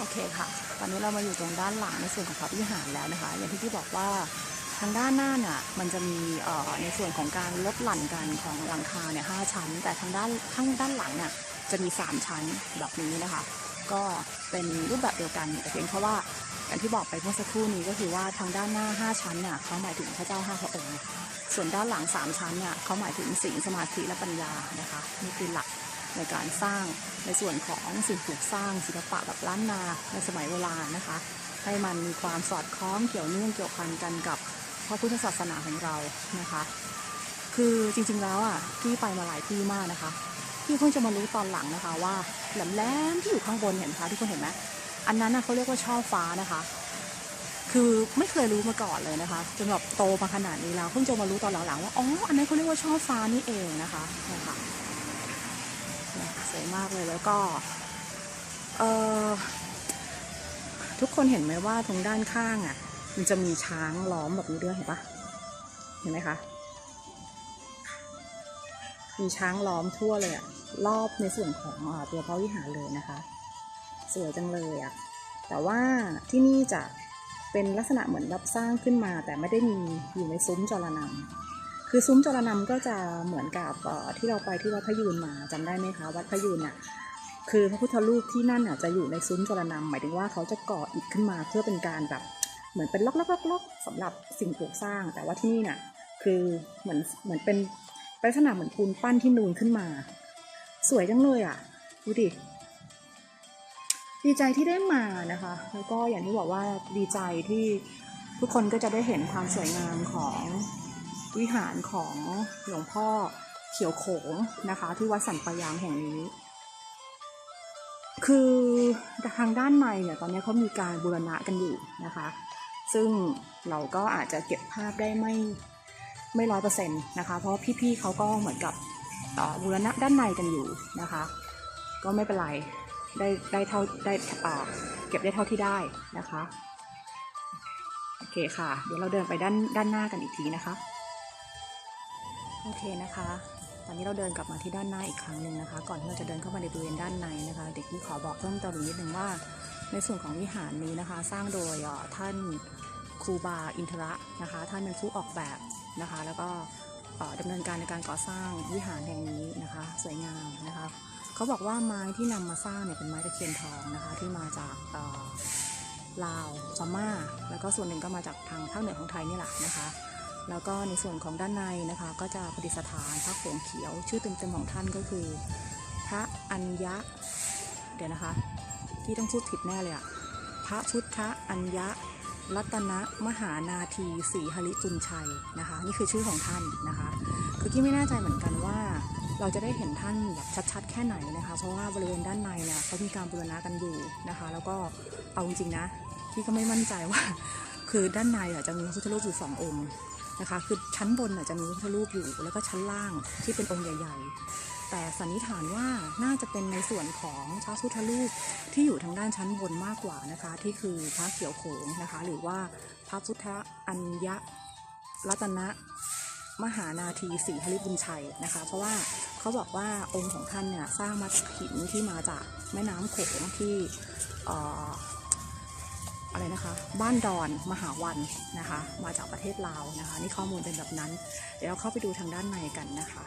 โอเคค่ะ ตอนนี้เรามาอยู่ตรงด้านหลังในส่วนของพระวิหารแล้วนะคะ อย่างที่พี่บอกว่าทางด้านหน้าน่ะมันจะมีในส่วนของการลดหลั่นกันของหลังคาเนี่ยหชั้น แต่ทางด้านข้างด้านหลังเนี่ยจะมี 3 ชั้นแบบนี้นะคะ ก็เป็นรูปแบบเดียวกันแต่เพียงเพราะว่าอย่างที่บอกไปเมื่อสักครู่นี้ก็คือว่าทางด้านหน้า 5 ชั้นเนี่ยเขาหมายถึงพระเจ้าห้าพระองค์ ส่วนด้านหลัง 3 ชั้นเนี่ยเขาหมายถึงศีลสมาธิและปัญญานะคะนี่คือหลัก ในการสร้างในส่วนของสิ่งปลูกสร้างศิลปะแบบล้านนาในสมัยโบราณนะคะ ให้มันมีความสอดคล้องเกี่ยวเนื่องเกี่ยวพันกันกับพระพุทธศาสนาของเรานะคะ คือจริงๆแล้วอะพี่ไปมาหลายที่มากนะคะพี่เพิ่งจะมารู้ตอนหลังนะคะว่าแหลมๆที่อยู่ข้างบนเห็นไหมคะทุกคนเห็นไหมอันนั้นเขาเรียกว่าช่อฟ้านะคะคือไม่เคยรู้มาก่อนเลยนะคะจนแบบโตมาขนาดนี้แล้วเพิ่งจะมารู้ตอนหลังๆว่าอ๋ออันนั้นเขาเรียกว่าช่อฟ้านี่เองนะคะนี่ค่ะ สวยมากเลยแล้วก็เออทุกคนเห็นไหมว่าตรงด้านข้างอะ มันจะมีช้างล้อมแบบนี้ด้วยเห็นปะเห็นไหมคะมีช้างล้อมทั่วเลยอะรอบในส่วนของอตัวพระวิหารเลยนะคะ สวยจังเลยอะแต่ว่าที่นี่จะเป็นลักษณะเหมือนรับสร้างขึ้นมา แต่ไม่ได้มีอยู่ในซุ้มจรนำ คือซุ้มจรนำก็จะเหมือนกับที่เราไปที่วัดพยูนมาจำได้ไหมคะ วัดพยูนน่ะคือพระพุทธรูปที่นั่นน่ะจะอยู่ในซุ้มจรนำหมายถึงว่าเขาจะก่ออิฐขึ้นมาเพื่อเป็นการแบบเหมือนเป็นล็อกๆๆๆสำหรับสิ่งปลูกสร้าง แต่ว่าที่นี่น่ะคือเหมือนเหมือนเป็นลักษณะเหมือนปูนปั้นที่นูนขึ้นมา สวยจังเลยอะดูดิดีใจที่ได้มานะคะ แล้วก็อย่างที่บอกว่าดีใจที่ทุกคนก็จะได้เห็นความสวยงามของ วิหารของหลวงพ่อเขียวโขงนะคะ ที่วัดสันปะยางแห่งนี้ คือทางด้านในเนี่ยตอนนี้เขามีการบูรณะกันอยู่นะคะ ซึ่งเราก็อาจจะเก็บภาพได้ไม่ไม่ร้อยเปอร์เซ็นต์นะคะ เพราะพี่ๆเขาก็เหมือนกับเอ่อบูรณะด้านในกันอยู่นะคะ ก็ไม่เป็นไรได้ได้เท่าได้เก็บได้เท่าที่ได้นะคะ โอเคค่ะ เดี๋ยวเราเดินไปด้านด้านหน้ากันอีกทีนะคะ โอเคนะคะ ตอนนี้เราเดินกลับมาที่ด้านหน้าอีกครั้งหนึ่งนะคะ ก่อนที่เราจะเดินเข้ามาในบริเวณด้านในนะคะ เด็กที่ขอบอกเพิ่มเติมอีกนิดนึงว่า ในส่วนของวิหารนี้นะคะ สร้างโดยท่านครูบาอินทระนะคะ ท่านเป็นผู้ออกแบบนะคะ แล้วก็เอ่อดำเนินการในการก่อสร้างวิหารแห่งนี้นะคะ สวยงามนะคะเขาบอกว่าไม้ที่นำมาสร้างเนี่ยเป็นไม้ตะเคียนทองนะคะที่มาจากลาวพม่าแล้วก็ส่วนหนึ่งก็มาจากทางภาคเหนือของไทยนี่แหละนะคะ แล้วก็ในส่วนของด้านในนะคะ ก็จะประดิษฐานพระโขงเขียว ชื่อเต็มๆของท่านก็คือ พระอัญญะ เดี๋ยวนะคะ ที่ต้องพูดผิดแน่เลยอะพระพุทธอัญญะรัตนะมหานาทีศรีหริจุนชัยนะคะ นี่คือชื่อของท่านนะคะ คือที่ไม่แน่ใจเหมือนกันว่า เราจะได้เห็นท่านแบบชัดๆ แค่ไหนนะคะ เพราะว่าบริเวณด้านในเนี่ยเขามีการบูรณะกันอยู่นะคะ แล้วก็เอาจริงๆนะพี่ก็ไม่มั่นใจว่า คือด้านในอะจะมีพระพุทธรูปอยู่สององค์ นะคะ คือชั้นบนอะจะมีพระพุทธรูปอยู่ แล้วก็ชั้นล่างที่เป็นองค์ใหญ่ ๆ แต่สันนิษฐานว่าน่าจะเป็นในส่วนของพระพุทธรูปที่อยู่ทางด้านชั้นบนมากกว่านะคะ ที่คือพระเขียวโขงนะคะ หรือว่าพระพุทธอัญญรัตนะมหานาทีศรีหริบุญชัยนะคะ เพราะว่าเขาบอกว่าองค์ของท่านเนี่ยสร้างมาจากหินที่มาจากแม่น้ำโขงที่อ่อ อะไรนะคะ บ้านดอนมหาวันนะคะ มาจากประเทศลาวนะคะ นี่ข้อมูลเป็นแบบนั้น เดี๋ยวเราเข้าไปดูทางด้านในกันนะคะ